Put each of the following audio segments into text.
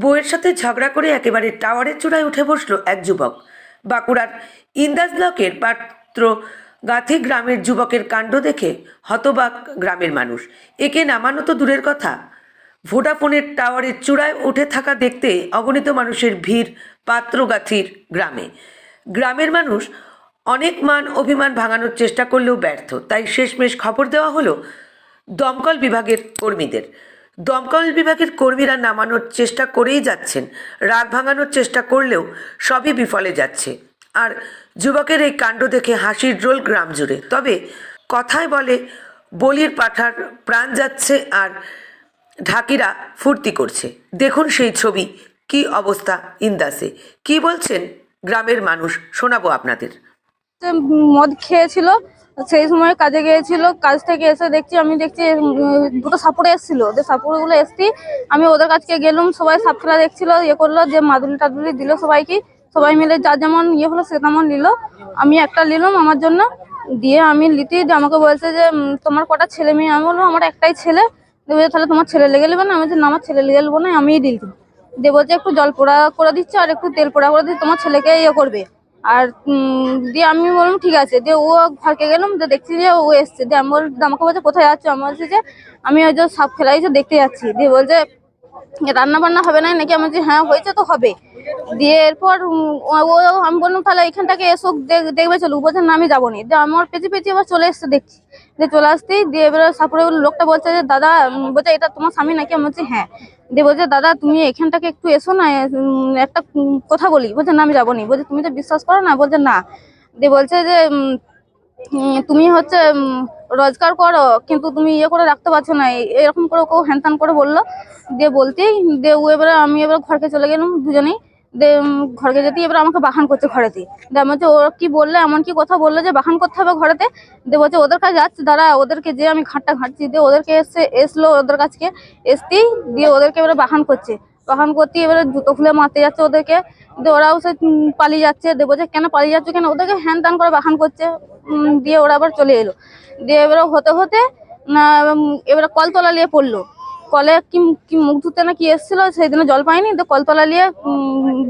বউয়ের সাথে ঝগড়া করে একেবারে টাওয়ারের চূড়ায় উঠে বসল এক যুবক। বাঁকুড়ার ইন্দাজ ব্লকের পাত্র গাথি গ্রামের যুবকের কাণ্ড দেখে হতবাক গ্রামের মানুষ। একে নামানো তো দূরের কথা। ভোডাফোনের টাওয়ারের চূড়ায় উঠে থাকা দেখতে অগণিত মানুষের ভিড় পাত্রগাথির গ্রামে। গ্রামের মানুষ অনেক মান অভিমান ভাঙানোর চেষ্টা করলেও ব্যর্থ। তাই শেষমেশ খবর দেওয়া হলো দমকল বিভাগের কর্মীদের। দমকল বিভাগের কর্মীরা নামানোর চেষ্টা করেই যাচ্ছেন। রাগ ভাঙানোর চেষ্টা করলেও সবই বিফলে যাচ্ছে। আর যুবকের এই কাণ্ড দেখে হাসির রোল গ্রাম জুড়ে। তবে কথায় বলে, বলির পাঠার প্রাণ যাচ্ছে আর ঢাকিরা ফুর্তি করছে। দেখুন সেই ছবি, কি অবস্থা ইন্দাসে। কি বলছেন গ্রামের মানুষ, শোনাবো আপনাদের। মদ খেয়েছিল, সেই সময় কাজে গিয়েছিল, কাজ থেকে এসে দেখছি, আমি দেখছি দুটো সাপুরে এসেছিল। যে সাপুরগুলো এসছি, আমি ওদের কাছকে গেলুম, সবাই সাপ খেলা দেখছিল ইয়ে করল যে মাদুলি টাদুলি দিল সবাইকে। সবাই মিলে যা যেমন ইয়ে হলো, সে তেমন নিল। আমি একটা নিলাম আমার জন্য, দিয়ে আমি লিতি যে আমাকে বলছে যে তোমার কটা ছেলে মেয়ে? আমি বললাম, আমার একটাই ছেলে। তাহলে তোমার ছেলে লেগে নেবে না? আমি না, আমার ছেলে লেগে নেব না, আমিই দিল দিয়ে বলছে, একটু জল পোড়া করে দিচ্ছে, আর একটু তেল পোড়া করে দিচ্ছে, তোমার ছেলেকে ইয়ে করবে। আর দিয়ে আমি বললাম, ঠিক আছে। দিয়ে ও ঘরকে গেলাম যে দেখছি যে ও এসছে। দিয়ে আমি বললাম, আমাকে বলছে কোথায় যাচ্ছ? আমি বলছে যে, আমি ওই যে সাপ খেলাই দেখতে যাচ্ছি। দিয়ে বলছে রান্না বান্না হবে না নাকি? আমার বলছি হ্যাঁ হয়েছে তো হবে। দিয়ে এরপর ও আমি বললাম, তাহলে এখান থেকে এসো, দেখ- দেখবে চলো। বলছে, না, আমি যাব নি। দিয়ে আমার পেঁচে পেঁচে এবার চলে এসছে, দেখছি। দিয়ে চলে আসতেই দিয়ে এবার সাপুরে লোকটা বলছে যে, দাদা বলছে, এটা তোমার স্বামী নাকি? আমি বলছি হ্যাঁ। দিয়ে বলছে, দাদা, তুমি এখানটাকে একটু এসো না একটা কথা বলি। বলছে, না, আমি যাব নি। বলছে, তুমি তো বিশ্বাস করো না? বলছে, না। দিয়ে বলছে যে তুমি হচ্ছে রোজগার করো, কিন্তু তুমি ইয়ে করে রাখতে পারছ না। এরকম করে কেউ হ্যান করে বলল। দিয়ে বলতেই, দিয়ে ও এবারে, আমি এবার ঘরকে চলে গেলাম দুজনেই। ঘরকে যেতে এবার আমাকে বাহান করছে ঘরেতে আমি হচ্ছে ও কি বললে এমন কি কথা বলল যে বাহান করতে হবে ঘরেতে? দিয়ে বলছে, ওদের কাছে যাচ্ছে, দাঁড়া, ওদেরকে যে আমি ঘাটটা ঘাটছি দিয়ে ওদেরকে এসে এসলো ওদের কাছকে, এসতেই দিয়ে ওদেরকে এবারে বাহান করছে। বাহান করতে এবারে জুতো খুলে মারতে যাচ্ছে ওদেরকে। দিয়ে ওরাও সে পালিয়ে যাচ্ছে। দিয়ে বলছে, কেন পালিয়ে যাচ্ছে কেন? ওদেরকে হ্যান ত্যান করে বাহান করছে। দিয়ে ওরা আবার চলে এলো। দিয়ে এবারে হতে হতে এবারে কলতলা নিয়ে পড়ল। কলে কি মুখ ধুতে না কি এসেছিল সেই দিনে জল পাইনি, তো কলতলা নিয়ে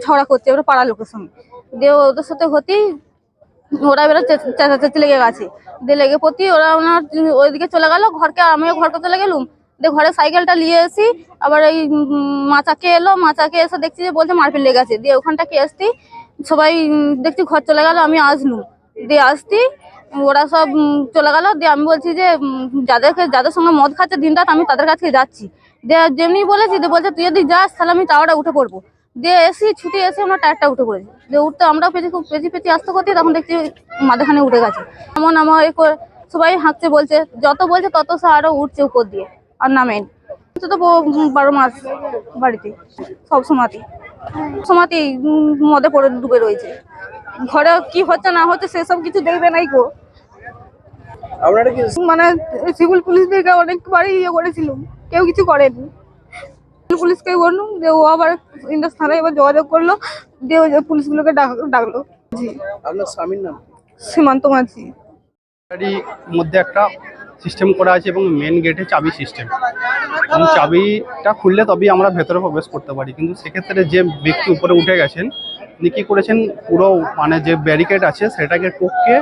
ঝগড়া করছে, এবারে পাড়ার লোকের সঙ্গে। দিয়ে ওদের সাথে হতেই ওরা এবার চে- চেঁচাচেঁচি লেগে গেছে। দিয়ে লেগে পড়তি ওরা ওনার ওইদিকে চলে গেল, ঘরকে, আমিও ঘরকে চলে গেলুম। দিয়ে ঘরে সাইকেলটা নিয়ে এসি, আবার এই মাচাকে এলো, মাচাকে এসে দেখছি যে বলছে মারপিট লেগে গেছে। দিয়ে ওখানটাকে এসতি সবাই দেখছি ঘর চলে গেল, আমি আসলুম। দিয়ে আসতি ওরা সব চলে গেল। দিয়ে আমি বলছি যে যাদেরকে, যাদের সঙ্গে মদ খাচ্ছে দিন রাত আমি তাদের কাছে যাচ্ছি। দিয়ে যেমনি বলেছি, দিয়ে বলছে, তুই যদি যাস, তাহলে আমি টাওয়ারটা উঠে পড়ব। দিয়ে এসি, ছুটি এসে আমরা টায়ারটা উঠে পড়েছি। দিয়ে উঠতে আমরাও পেঁচে খুব পেঁচি পেঁচি আসতে করতে, তখন দেখছি মাথাখানে উঠে গেছে। এমন আমার করে সবাই হাঁকছে, বলছে, যত বলছে, তত সে আরও উঠছে উপর দিয়ে, আর নামেন। তো তো বারো মাস বাড়িতে, সব সময়তেই। সময়তেই মদে পড়ে, ডুবে রয়েছে। ঘরে কি হচ্ছে না হচ্ছে সেসব কিছু দেখবে নাই গো। আপনারা কি মানে সিভিল পুলিশদেরকে অনেকবারই ইয়ে করেছিল কেউ কিছু করেনি। সিভিল পুলিশকে বলল যে ও আবার ইন্দাস থানায় এবার যোগাযোগ করল দিয়ে যে পুলিশগুলোকে ডাকলো। জি। আপনার স্বামীর নাম সীমান্ত মাঝি। গাড়ির মধ্যে একটা সিস্টেম করা আছে এবং মেন গেটে চাবি সিস্টেম এবং চাবিটা খুললে তবেই আমরা ভেতরে প্রবেশ করতে পারি। কিন্তু সেক্ষেত্রে যে ব্যক্তি উপরে উঠে গেছেন উনি কী করেছেন? পুরো মানে যে ব্যারিকেড আছে সেটাকে টোককে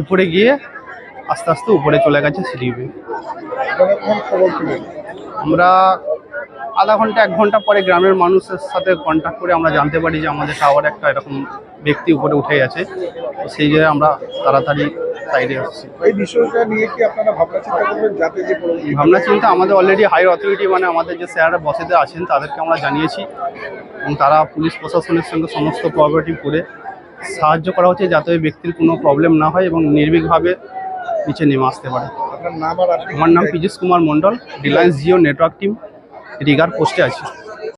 উপরে গিয়ে আস্তে আস্তে উপরে চলে গেছে সিঁড়ি আমরা আধা ঘণ্টা এক ঘণ্টা পরে গ্রামের মানুষের সাথে কন্ট্যাক্ট করে আমরা জানতে পারি যে আমাদের টাওয়ার একটা এরকম ব্যক্তি উপরে উঠে গেছে। তো সেই জায়গায় আমরা তাড়াতাড়ি সাইডে আসছি এই বিষয়টা নিয়ে কি আপনারা ভাবনা চিন্তা করবেন যাতে যে ভাবনা চিন্তা আমাদের অলরেডি হায়ার অথরিটি মানে আমাদের যে স্যাররা বসেতে আছেন তাদেরকে আমরা জানিয়েছি। এবং তারা পুলিশ প্রশাসনের সঙ্গে সমস্ত কোঅপারেটিভ করে সাহায্য করা হচ্ছে যাতে ওই ব্যক্তির কোনো প্রবলেম না হয় এবং নির্ভীকভাবে নিচে নেমে আসতে পারে। আমার নাম Piyush Kumar Mondal Reliance Jio network team rigger পোস্টে আছি।